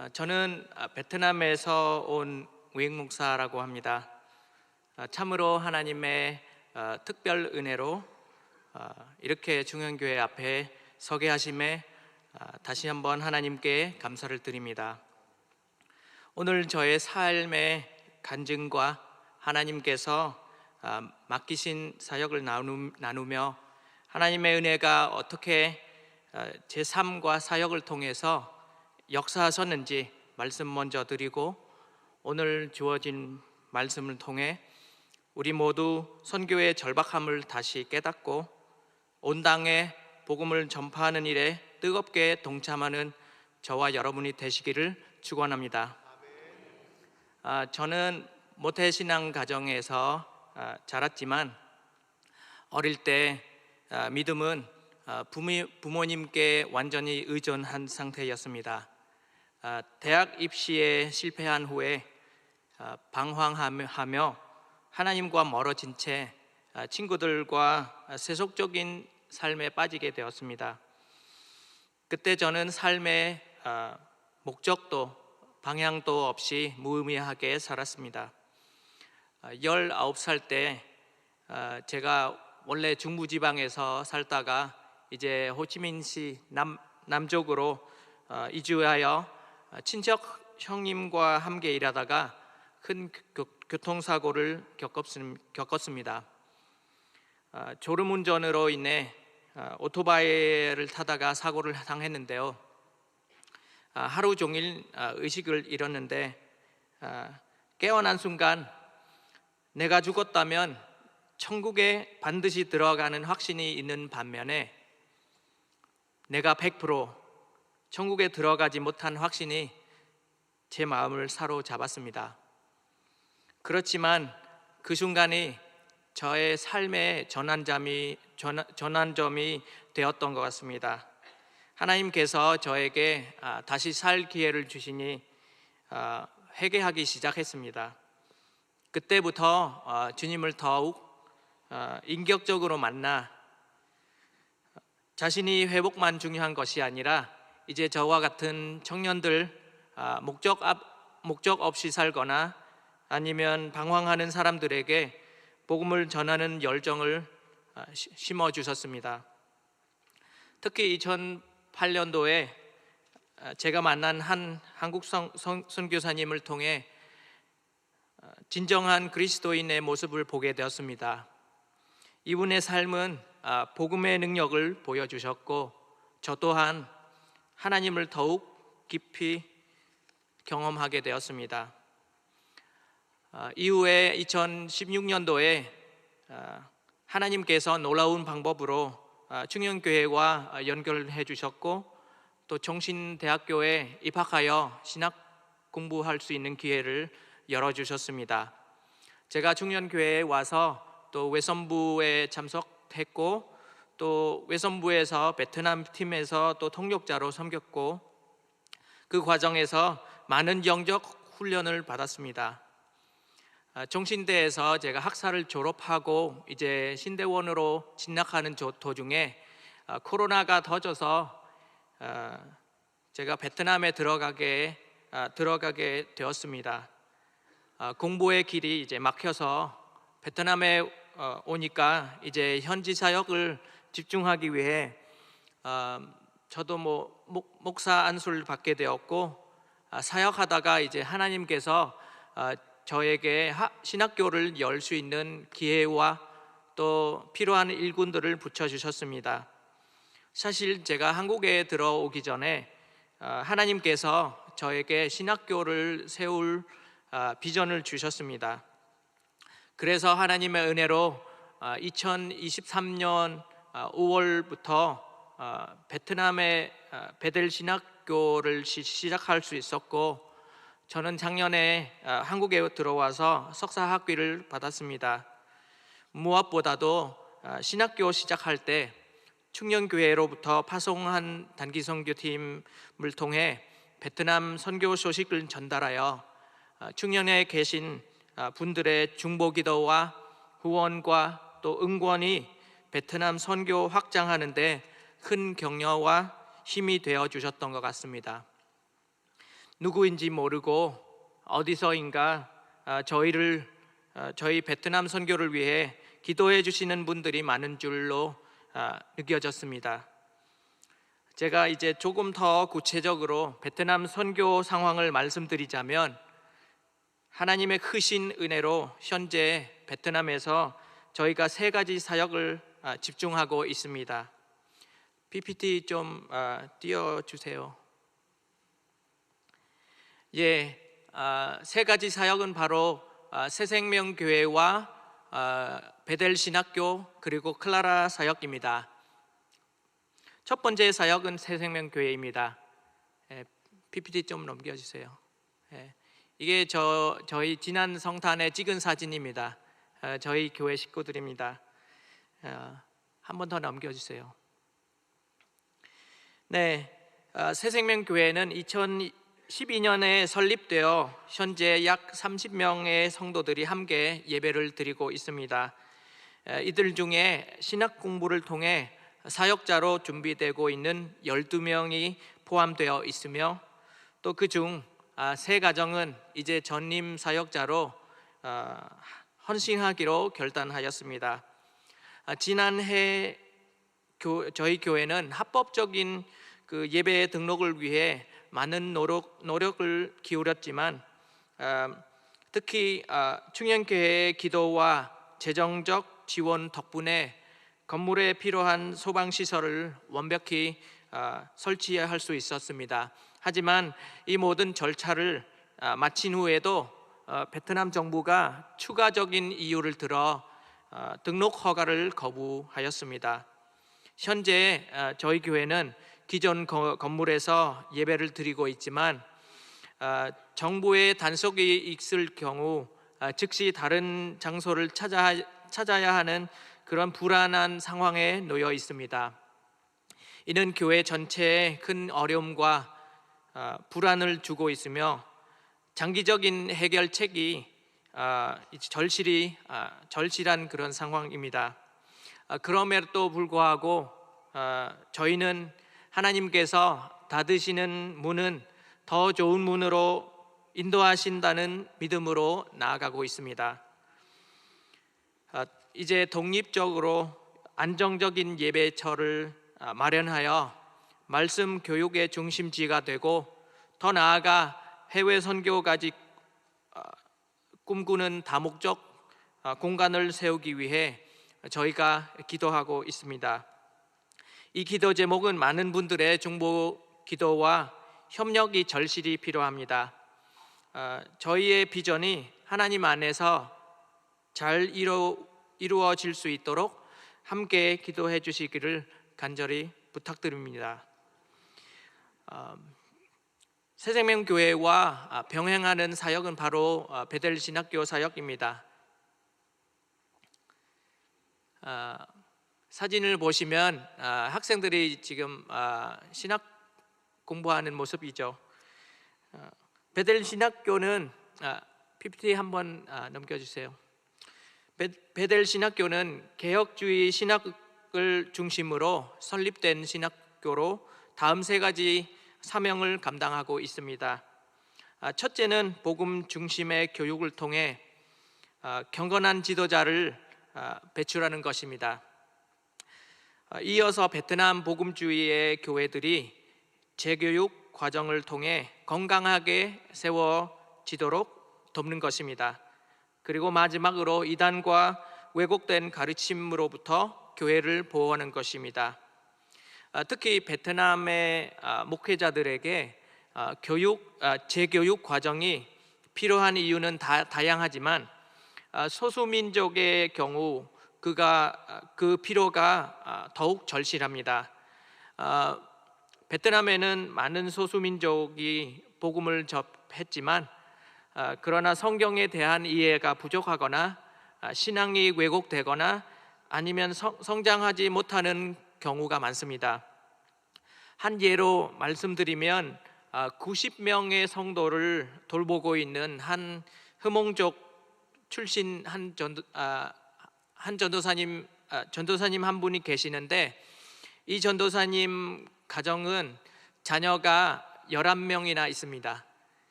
아, 저는 아, 베트남에서 온 우익 목사라고 합니다. 아, 참으로 하나님의 아, 특별 은혜로 아, 이렇게 중형교회 앞에 서게 하심에 아, 다시 한번 하나님께 감사를 드립니다. 오늘 저의 삶의 간증과 하나님께서 아, 맡기신 사역을 나누- 나누며 하나님의 은혜가 어떻게 아, 제 삶과 사역을 통해서 역사하셨는지 말씀 먼저 드리고 오늘 주어진 말씀을 통해 우리 모두 선교의 절박함을 다시 깨닫고 온 땅에 복음을 전파하는 일에 뜨겁게 동참하는 저와 여러분이 되시기를 축원합니다. 아, 저는 모태신앙 가정에서 아, 자랐지만 어릴 때 아, 믿음은 아, 부모, 부모님께 완전히 의존한 상태였습니다. 아, 대학 입시에 실패한 후에 아, 방황하며 하나님과 멀어진 채 아, 친구들과 세속적인 삶에 빠지게 되었습니다. 그때 저는 삶의 아, 목적도 방향도 없이 무의미하게 살았습니다. 아, 19살 때 아, 제가 원래 중부지방에서 살다가 이제 호치민시 남, 남쪽으로 어, 이주하여 아, 친척 형님과 함께 일하다가 큰 교- 교통사고를 겪었습니다. 아, 졸음운전으로 인해 아, 오토바이를 타다가 사고를 당했는데요. 아, 하루 종일 아, 의식을 잃었는데 아, 깨어난 순간 내가 죽었다면 천국에 반드시 들어가는 확신이 있는 반면에 내가 100% 천국에 들어가지 못한 확신이 제 마음을 사로잡았습니다. 그렇지만 그 순간이 저의 삶의 전환점이 전환- 전환점이 되었던 것 같습니다. 하나님께서 저에게 아, 다시 살 기회를 주시니 아, 회개하기 시작했습니다. 그때부터 어, 주님을 더욱 어, 인격적으로 만나 자신이 회복만 중요한 것이 아니라 이제 저와 같은 청년들 아, 목적 앞, 목적 없이 살거나 아니면 방황하는 사람들에게 복음을 전하는 열정을 아, 시- 심어 주셨습니다. 특히 2008년도에 아, 제가 만난 한 한국 선교사님을 통해 아, 진정한 그리스도인의 모습을 보게 되었습니다. 이분의 삶은 아, 복음의 능력을 보여주셨고 저 또한 하나님을 더욱 깊이 경험하게 되었습니다. 아, 이후에 2016년도에 아, 하나님께서 놀라운 방법으로 아, 중년교회와 아, 연결해 주셨고 또 정신대학교에 입학하여 신학 공부할 수 있는 기회를 열어 주셨습니다. 제가 중년교회에 와서 또 외선부에 참석했고 또 외선부에서 베트남 팀에서 또 통역자로 섬겼고 그 과정에서 많은 영적 훈련을 받았습니다. 아, 정신대에서 제가 학사를 졸업하고 이제 신대원으로 진학하는 조- 도중에 아, 코로나가 터져서 아, 제가 베트남에 들어가게 아, 들어가게 되었습니다. 아, 공부의 길이 이제 막혀서 베트남에 어, 오니까 이제 현지 사역을 집중하기 위해 아, 저도 뭐 목, 목사 안수를 받게 되었고 아, 사역하다가 이제 하나님께서 아, 저에게 하- 신학교를 열 수 있는 기회와 또 필요한 일꾼들을 붙여 주셨습니다. 사실 제가 한국에 들어오기 전에 아, 하나님께서 저에게 신학교를 세울 아, 비전을 주셨습니다. 그래서 하나님의 은혜로 2023년 5월부터 베트남의 아, 베델 신학교를 시- 시작할 수 있었고 저는 작년에 아, 한국에 들어와서 석사 학위를 받았습니다. 무엇보다도 아, 신학교 시작할 때 충년교회로부터 파송한 단기 선교팀을 통해 베트남 선교 소식을 전달하여 아, 충년에 계신 아, 분들의 중보기도와 후원과 또 응원이 베트남 선교 확장하는데 큰 격려와 힘이 되어 주셨던 것 같습니다. 누구인지 모르고 어디서인가 아, 저희를 아, 저희 베트남 선교를 위해 기도해 주시는 분들이 많은 줄로 아, 느껴졌습니다. 제가 이제 조금 더 구체적으로 베트남 선교 상황을 말씀드리자면 하나님의 크신 은혜로 현재 베트남에서 저희가 세 가지 사역을 아, 집중하고 있습니다. PPT 좀 아, 띄워 주세요. 예, 아, 세 가지 사역은 바로 아, 새생명 교회와 아, 베델 신학교 그리고 클라라 사역입니다. 첫 번째 사역은 새생명 교회입니다. 예, PPT 좀 넘겨주세요. 예, 이게 저 저희 지난 성탄에 찍은 사진입니다. 어, 저희 교회 식구들입니다. 어, 한번 더 넘겨주세요. 네, 어, 새생명교회는 2012년에 설립되어 현재 약 30명의 성도들이 함께 예배를 드리고 있습니다. 에, 이들 중에 신학 공부를 통해 사역자로 준비되고 있는 12명이 포함되어 있으며 또 그중 아, 세 가정은 이제 전임 사역자로 어, 헌신하기로 결단하였습니다. 아, 지난해 교, 저희 교회는 합법적인 그 예배 등록을 위해 많은 노력, 노력을 기울였지만 아, 특히 아, 충현교회의 기도와 재정적 지원 덕분에 건물에 필요한 소방 시설을 완벽히 아, 설치할 수 있었습니다. 하지만 이 모든 절차를 아, 마친 후에도 어, 베트남 정부가 추가적인 이유를 들어 어, 등록 허가를 거부하였습니다. 현재 어, 저희 교회는 기존 거- 건물에서 예배를 드리고 있지만 어, 정부의 단속이 있을 경우 어, 즉시 다른 장소를 찾아 찾아야 하는 그런 불안한 상황에 놓여 있습니다. 이는 교회 전체에 큰 어려움과 어, 불안을 주고 있으며 장기적인 해결책이 아, 절실히 아, 절실한 그런 상황입니다. 아, 그럼에도 불구하고 아, 저희는 하나님께서 닫으시는 문은 더 좋은 문으로 인도하신다는 믿음으로 나아가고 있습니다. 아, 이제 독립적으로 안정적인 예배처를 아, 마련하여 말씀 교육의 중심지가 되고 더 나아가 해외 선교까지 아, 꿈꾸는 다목적 아, 공간을 세우기 위해 저희가 기도하고 있습니다. 이 기도 제목은 많은 분들의 중보 기도와 협력이 절실히 필요합니다. 아, 저희의 비전이 하나님 안에서 잘 이루, 이루어질 수 있도록 함께 기도해 주시기를 간절히 부탁드립니다. 아, 새생명교회와 아, 병행하는 사역은 바로 아, 베델 신학교 사역입니다. 아, 사진을 보시면 아, 학생들이 지금 아, 신학 공부하는 모습이죠. 아, 베델 신학교는 아, PPT 한번 아, 넘겨주세요. 베, 베델 신학교는 개혁주의 신학을 중심으로 설립된 신학교로 다음 세 가지 사명을 감당하고 있습니다. 아, 첫째는 복음 중심의 교육을 통해 아, 경건한 지도자를 아, 배출하는 것입니다. 아, 이어서 베트남 복음주의의 교회들이 재교육 과정을 통해 건강하게 세워지도록 돕는 것입니다. 그리고 마지막으로 이단과 왜곡된 가르침으로부터 교회를 보호하는 것입니다. 아, 특히 베트남의 아, 목회자들에게 아, 교육 아, 재교육 과정이 필요한 이유는 다, 다양하지만 아, 소수민족의 경우 그가 아, 그 필요가 아, 더욱 절실합니다. 아, 베트남에는 많은 소수민족이 복음을 접했지만 아, 그러나 성경에 대한 이해가 부족하거나 아, 신앙이 왜곡되거나 아니면 성, 성장하지 못하는 경우가 많습니다. 한 예로 말씀드리면 90명의 성도를 돌보고 있는 한 흐몽족 출신 한 전도 아, 한 전도사님 아, 전도사님 한 분이 계시는데 이 전도사님 가정은 자녀가 11명이나 있습니다.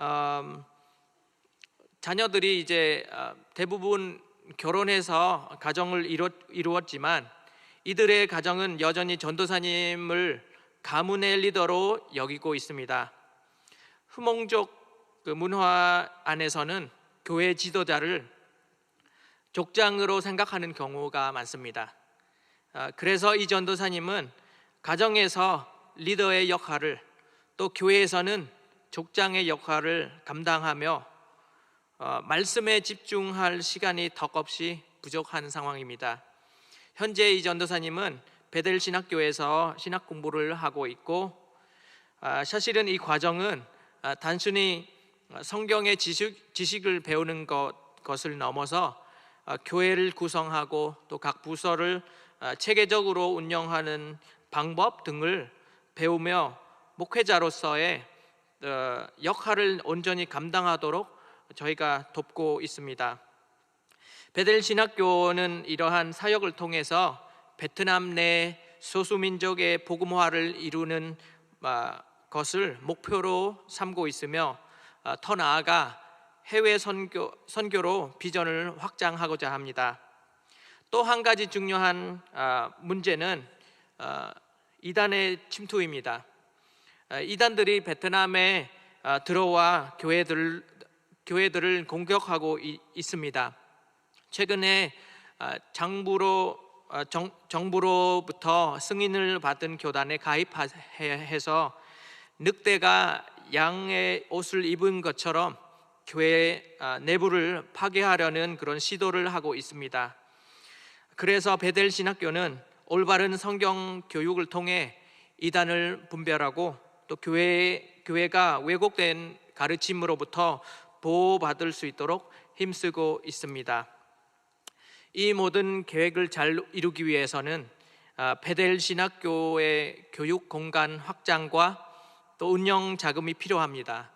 음, 자녀들이 이제 어, 대부분 결혼해서 가정을 이뤘, 이루었지만 이들의 가정은 여전히 전도사님을 가문의 리더로 여기고 있습니다. 후몽족 그 문화 안에서는 교회 지도자를 족장으로 생각하는 경우가 많습니다. 아, 그래서 이 전도사님은 가정에서 리더의 역할을 또 교회에서는 족장의 역할을 감당하며 어, 말씀에 집중할 시간이 턱없이 부족한 상황입니다. 현재 이 전도사님은 베델 신학교에서 신학 공부를 하고 있고 아, 사실은 이 과정은 아, 단순히 성경의 지식, 지식 을 배우는 것, 것을 넘어서 아, 교회를 구성하고 또 각 부서를 아, 체계적으로 운영하는 방법 등을 배우며 목회자로서의 어, 역할을 온전히 감당하도록 저희가 돕고 있습니다. 베델 신학교는 이러한 사역을 통해서 베트남 내 소수민족의 복음화를 이루는 아, 것을 목표로 삼고 있으며 아, 더 나아가 해외 선교, 선교로 비전을 확장하고자 합니다. 또 한 가지 중요한 아, 문제는 아, 이단의 침투입니다. 아, 이단들이 베트남에 아, 들어와 교회들 교회들을 공격하고 이- 있습니다. 최근에 아, 장부로 아, 정, 정부로부터 승인을 받은 교단에 가입해서 늑대가 양의 옷을 입은 것처럼 교회 아, 내부를 파괴하려는 그런 시도를 하고 있습니다. 그래서 베델 신학교는 올바른 성경 교육을 통해 이단을 분별하고 또 교회 교회가 왜곡된 가르침으로부터 보호받을 수 있도록 힘쓰고 있습니다. 이 모든 계획을 잘 이루기 위해서는 아, 베델 신학교의 교육 공간 확장과 또 운영 자금이 필요합니다.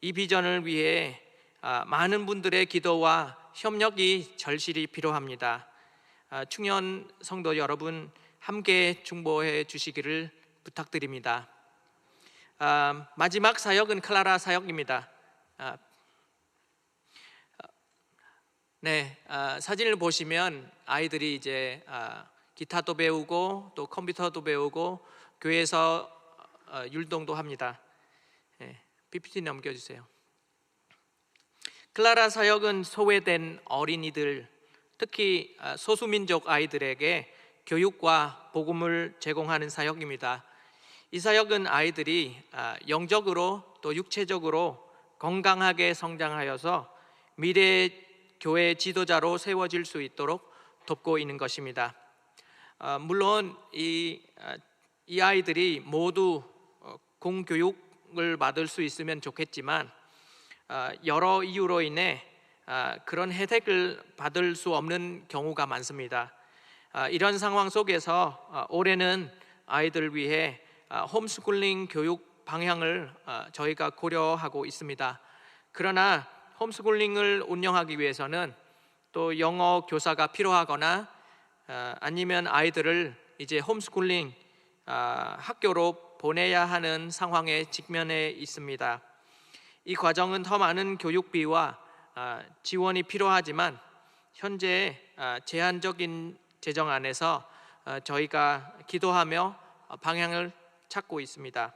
이 비전을 위해 아, 많은 분들의 기도와 협력이 절실히 필요합니다. 아, 충년 성도 여러분 함께 중보해 주시기를 부탁드립니다. 아, 마지막 사역은 클라라 사역입니다. 아, 네, 아, 사진을 보시면 아이들이 이제 아, 기타도 배우고 또 컴퓨터도 배우고 교회에서 어, 율동도 합니다. 네, PPT 넘겨주세요. 클라라 사역은 소외된 어린이들, 특히 아, 소수민족 아이들에게 교육과 복음을 제공하는 사역입니다. 이 사역은 아이들이 아, 영적으로 또 육체적으로 건강하게 성장하여서 미래 교회 지도자로 세워질 수 있도록 돕고 있는 것입니다. 아, 물론 이, 아, 이 아이들이 모두 어, 공교육을 받을 수 있으면 좋겠지만 아, 여러 이유로 인해 아, 그런 혜택을 받을 수 없는 경우가 많습니다. 아, 이런 상황 속에서 아, 올해는 아이들 위해 아, 홈스쿨링 교육 방향을 아, 저희가 고려하고 있습니다. 그러나 홈스쿨링을 운영하기 위해서는 또 영어 교사가 필요하거나 아, 아니면 아이들을 이제 홈스쿨링 아, 학교로 보내야 하는 상황에 직면해 있습니다. 이 과정은 더 많은 교육비와 아, 지원이 필요하지만 현재 아, 제한적인 재정 안에서 아, 저희가 기도하며 어, 방향을 찾고 있습니다.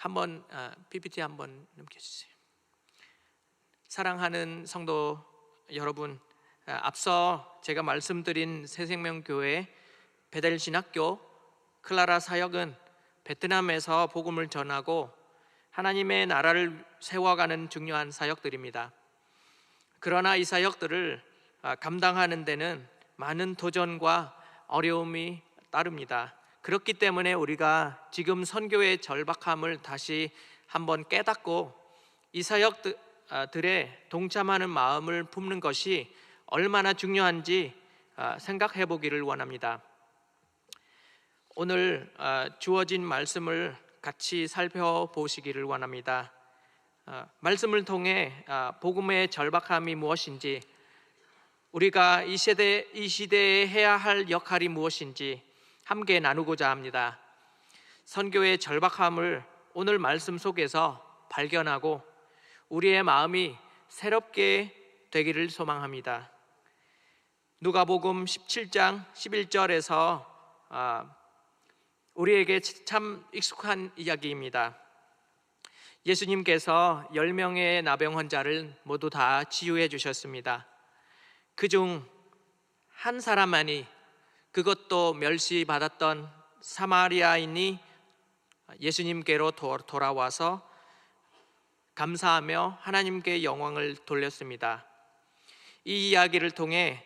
아, 한번 아, PPT 한번 넘겨주세요. 사랑하는 성도 여러분, 아, 앞서 제가 말씀드린 새생명교회 베델 신학교 클라라 사역은 베트남에서 복음을 전하고 하나님의 나라를 세워가는 중요한 사역들입니다. 그러나 이 사역들을 아, 감당하는 데는 많은 도전과 어려움이 따릅니다. 그렇기 때문에 우리가 지금 선교의 절박함을 다시 한번 깨닫고 이 사역들에 동참하는 마음을 품는 것이 얼마나 중요한지 아, 생각해 보기를 원합니다. 오늘 아, 주어진 말씀을 같이 살펴보시기를 원합니다. 아, 말씀을 통해 아, 복음의 절박함이 무엇인지 우리가 이 시대 이 시대에 해야 할 역할이 무엇인지 함께 나누고자 합니다. 선교의 절박함을 오늘 말씀 속에서 발견하고 우리의 마음이 새롭게 되기를 소망합니다. 누가복음 17장 11절에서 아, 우리에게 참 익숙한 이야기입니다. 예수님께서 10명의 나병 환자를 모두 다 치유해 주셨습니다. 그 중 한 사람만이 그것도 멸시받았던 사마리아인이 예수님께로 도- 돌아와서 감사하며 하나님께 영광을 돌렸습니다. 이 이야기를 통해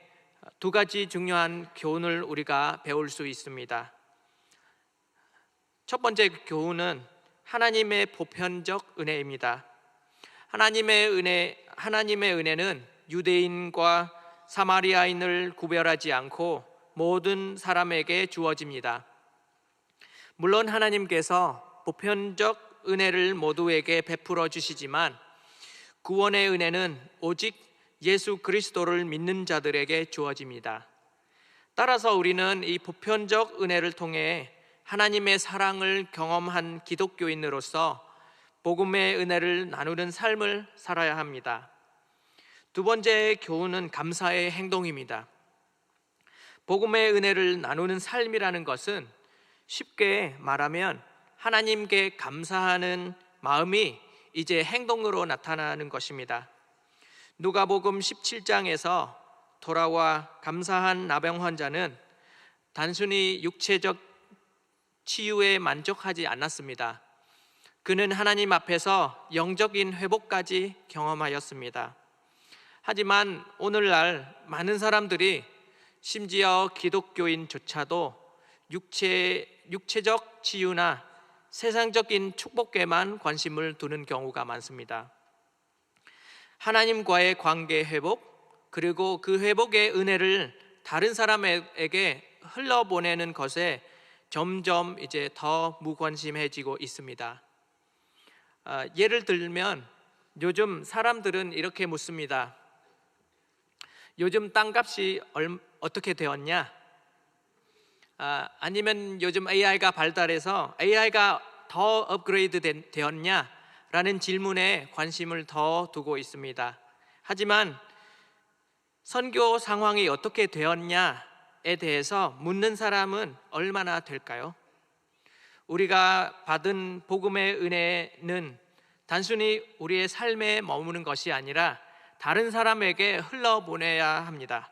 두 가지 중요한 교훈을 우리가 배울 수 있습니다. 첫 번째 교훈은 하나님의 보편적 은혜입니다. 하나님의 은혜 하나님의 은혜는 유대인과 사마리아인을 구별하지 않고 모든 사람에게 주어집니다. 물론 하나님께서 보편적 은혜를 모두에게 베풀어 주시지만 구원의 은혜는 오직 예수 그리스도를 믿는 자들에게 주어집니다. 따라서 우리는 이 보편적 은혜를 통해 하나님의 사랑을 경험한 기독교인으로서 복음의 은혜를 나누는 삶을 살아야 합니다. 두 번째 교훈은 감사의 행동입니다. 복음의 은혜를 나누는 삶이라는 것은 쉽게 말하면 하나님께 감사하는 마음이 이제 행동으로 나타나는 것입니다. 누가복음 17장에서 돌아와 감사한 나병 환자는 단순히 육체적 치유에 만족하지 않았습니다. 그는 하나님 앞에서 영적인 회복까지 경험하였습니다. 하지만 오늘날 많은 사람들이 심지어 기독교인조차도 육체, 육체적 치유나 세상적인 축복에만 관심을 두는 경우가 많습니다. 하나님과의 관계 회복, 그리고 그 회복의 은혜를 다른 사람에게 흘러보내는 것에 점점 이제 더 무관심해지고 있습니다. 아, 예를 들면 요즘 사람들은 이렇게 묻습니다. 요즘 땅값이 얼, 어떻게 되었냐? 아, 아니면 요즘 AI가 발달해서 AI가 더 업그레이드 된- 되었냐? 라는 질문에 관심을 더 두고 있습니다. 하지만 선교 상황이 어떻게 되었냐에 대해서 묻는 사람은 얼마나 될까요? 우리가 받은 복음의 은혜는 단순히 우리의 삶에 머무는 것이 아니라 다른 사람에게 흘러보내야 합니다.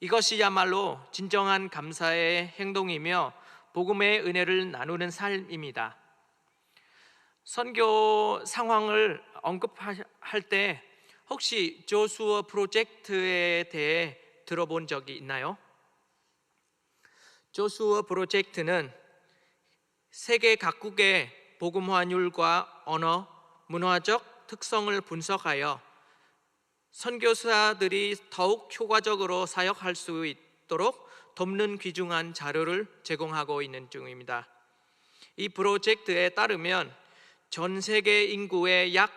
이것이야말로 진정한 감사의 행동이며 복음의 은혜를 나누는 삶입니다. 선교 상황을 언급할 때 혹시 조수어 프로젝트에 대해 들어본 적이 있나요? 조수어 프로젝트는 세계 각국의 복음 환율과 언어, 문화적 특성을 분석하여 선교사들이 더욱 효과적으로 사역할 수 있도록 돕는 귀중한 자료를 제공하고 있는 중입니다. 이 프로젝트에 따르면 전 세계 인구의 약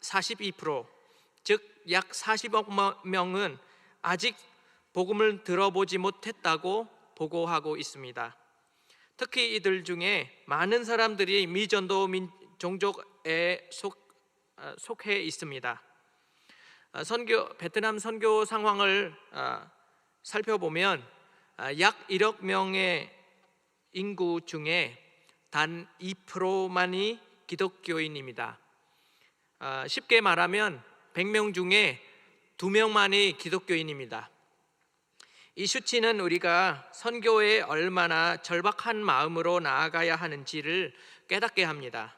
42%, 즉 약 40억 명은 아직 복음을 들어보지 못했다고 보고하고 있습니다. 특히 이들 중에 많은 사람들이 미전도 민, 종족에 속, 어, 속해 있습니다. 어, 선교 베트남 선교 상황을 어, 살펴보면 아, 약 1억 명의 인구 중에 단 2%만이 기독교인입니다. 아, 쉽게 말하면 100명 중에 2명만이 기독교인입니다. 이 수치는 우리가 선교에 얼마나 절박한 마음으로 나아가야 하는지를 깨닫게 합니다.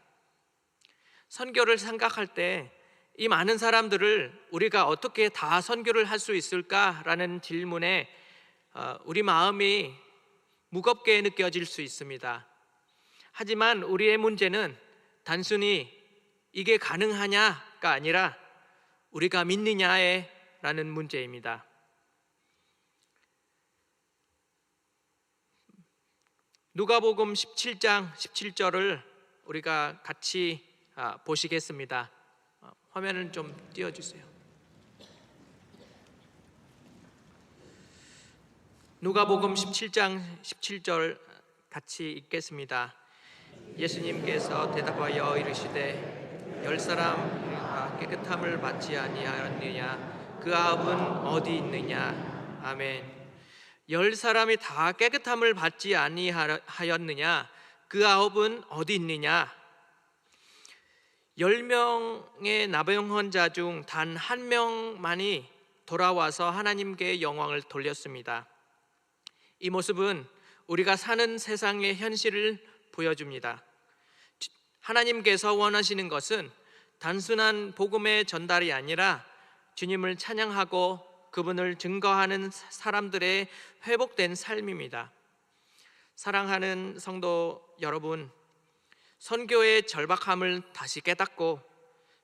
선교를 생각할 때 이 많은 사람들을 우리가 어떻게 다 선교를 할 수 있을까라는 질문에 어, 우리 마음이 무겁게 느껴질 수 있습니다. 하지만 우리의 문제는 단순히 이게 가능하냐가 아니라 우리가 믿느냐에 라는 문제입니다. 누가복음 17장 17절을 우리가 같이 아, 보시겠습니다. 어, 화면을 좀 띄워 주세요. 누가복음 17장 17절 같이 읽겠습니다. 예수님께서 대답하여 이르시되 열 사람 다 깨끗함을 받지 아니하였느냐? 그 아합은 어디 있느냐? 아멘. 열 사람이 다 깨끗함을 받지 아니하였느냐? 그 아홉은 어디 있느냐 열 명의 나병 자중 단 한 명만이 돌아와서 하나님께 영광을 돌렸습니다. 이 모습은 우리가 사는 세상의 현실을 보여줍니다. 하나님께서 원하시는 것은 단순한 복음의 전달이 아니라 주님을 찬양하고 그분을 증거하는 사람들의 회복된 삶입니다. 사랑하는 성도 여러분, 선교의 절박함을 다시 깨닫고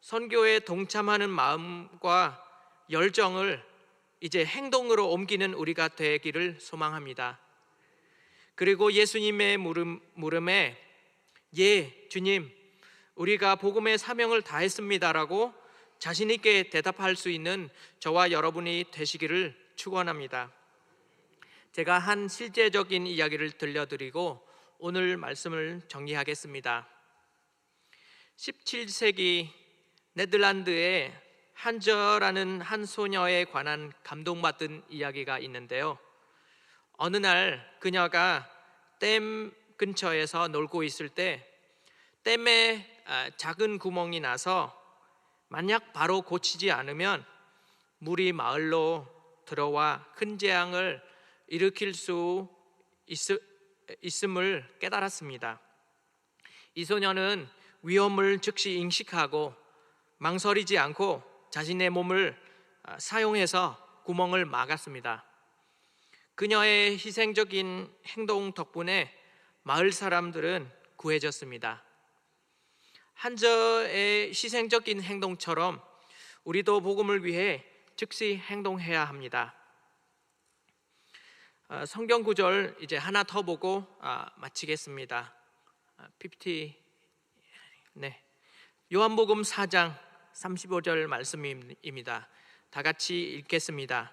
선교에 동참하는 마음과 열정을 이제 행동으로 옮기는 우리가 되기를 소망합니다. 그리고 예수님의 물음, 물음에 예, 주님, 우리가 복음의 사명을 다했습니다라고 자신 있게 대답할 수 있는 저와 여러분이 되시기를 축원합니다. 제가 한 실제적인 이야기를 들려드리고 오늘 말씀을 정리하겠습니다. 17세기 네덜란드에 한저라는 한 소녀에 관한 감동받은 이야기가 있는데요. 어느 날 그녀가 댐 근처에서 놀고 있을 때 댐에 아, 작은 구멍이 나서 만약 바로 고치지 않으면 물이 마을로 들어와 큰 재앙을 일으킬 수 있 음을 깨달았습니다. 이 소녀는 위험을 즉시 인식하고 망설이지 않고 자신의 몸을 아, 사용해서 구멍을 막았습니다. 그녀의 희생적인 행동 덕분에 마을 사람들은 구해졌습니다. 한저의 희생적인 행동처럼 우리도 복음을 위해 즉시 행동해야 합니다. 아, 성경 구절 이제 하나 더 보고 아, 마치겠습니다. 50 네. 요한복음 4장 35절 말씀입니다. 다 같이 읽겠습니다.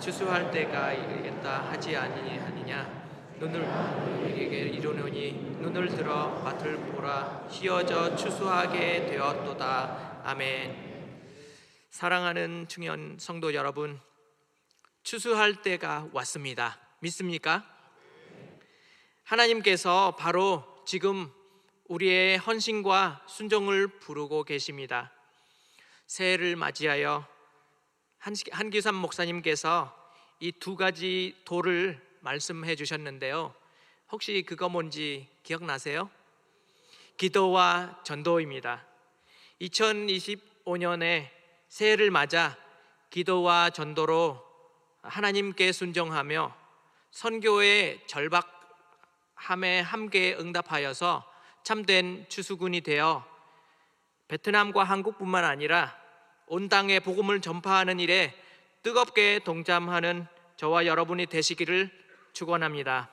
추수할 때가 이르겠다 하지 아니하느냐 눈을 우리에게 이르노니 눈을 들어 밭을 보라 휘어져 추수하게 되었도다 아멘 사랑하는 중년 성도 여러분 추수할 때가 왔습니다 믿습니까? 하나님께서 바로 지금 우리의 헌신과 순종을 부르고 계십니다. 새해를 맞이하여 한기삼 목사님께서 이 두 가지 도를 말씀해 주셨는데요. 혹시 그거 뭔지 기억나세요? 기도와 전도입니다. 2025년에 새해를 맞아 기도와 전도로 하나님께 순종하며 선교의 절박함에 함께 응답하여서 참된 추수군이 되어 베트남과 한국뿐만 아니라 온 땅에 복음을 전파하는 일에 뜨겁게 동참하는 저와 여러분이 되시기를 축원합니다.